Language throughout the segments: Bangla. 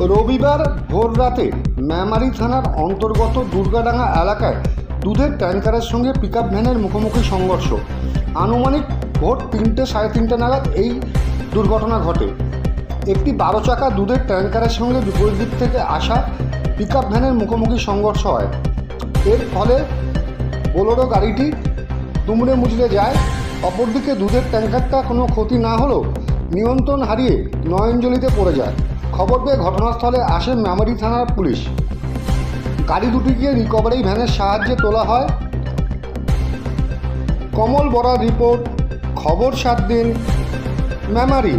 রবিবার ভোর রাতে মেমারি থানার অন্তর্গত দুর্গাডাঙ্গা এলাকায় দুধের ট্যাঙ্কারের সঙ্গে পিকআপ ভ্যানের মুখোমুখি সংঘর্ষ। আনুমানিক ভোর তিনটে সাড়ে তিনটে নাগাদ এই দুর্ঘটনা ঘটে। একটি বারো চাকা দুধের ট্যাঙ্কারের সঙ্গে বিপরীত দিক থেকে আসা পিকআপ ভ্যানের মুখোমুখি সংঘর্ষ হয়। এর ফলে বোলেরো গাড়িটি দুমড়ে মুচড়ে যায়। অপরদিকে দুধের ট্যাঙ্কারটা কোনো ক্ষতি না হলেও নিয়ন্ত্রণ হারিয়ে নয়নজলিতে পড়ে যায়। খবর পেয়ে ঘটনাস্থলে আসে মেমারি থানার পুলিশ। গাড়ি দুটিকে রিকভারি ভ্যানের সাহায্যে তোলা হয়। কমল বরার রিপোর্ট খবর সাত দিন মেমারি।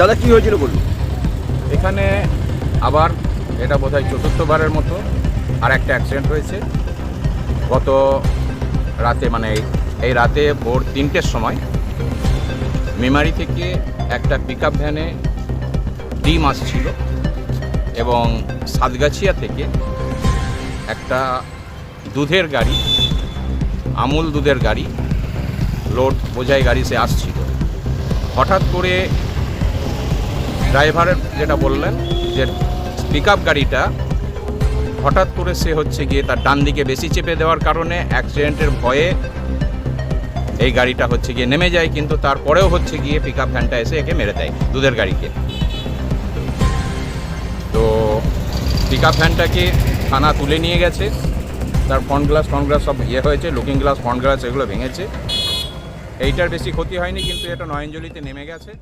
দাদা কি হয়েছিল বলুন? এখানে আবার এটা বোধহয় চতুর্থবারের মতো আর একটা অ্যাক্সিডেন্ট হয়েছে। গত রাতে মানে এই- রাতে ভোর তিনটের সময় মেমারি থেকে একটা পিক আপ ভ্যানে ডিম আসছিল এবং সাতগাছিয়া থেকে একটা দুধের গাড়ি, আমুল দুধের গাড়ি লোড বোঝাই গাড়ি সে আসছিল। হঠাৎ করে ড্রাইভারের যেটা বললেন যে পিক গাড়িটা হঠাৎ করে সে হচ্ছে গিয়ে তার ডান দিকে বেশি চেপে দেওয়ার কারণে অ্যাক্সিডেন্টের ভয়ে এই গাড়িটা হচ্ছে গিয়ে নেমে যায়, কিন্তু তারপরেও হচ্ছে গিয়ে পিক আপ ভ্যানটা এসে একে মেরে দেয় দুধের গাড়িকে। তো পিক আপ ভ্যানটাকে থানা তুলে নিয়ে গেছে। তার ফ্রন্ট গ্লাস ফ্রন্ট গ্লাস সব ইয়ে হয়েছে লুকিং গ্লাস ফ্রন্ট গ্লাস এগুলো ভেঙেছে। এইটার বেশি ক্ষতি হয়নি, কিন্তু এটা নয়নজলিতে নেমে গেছে।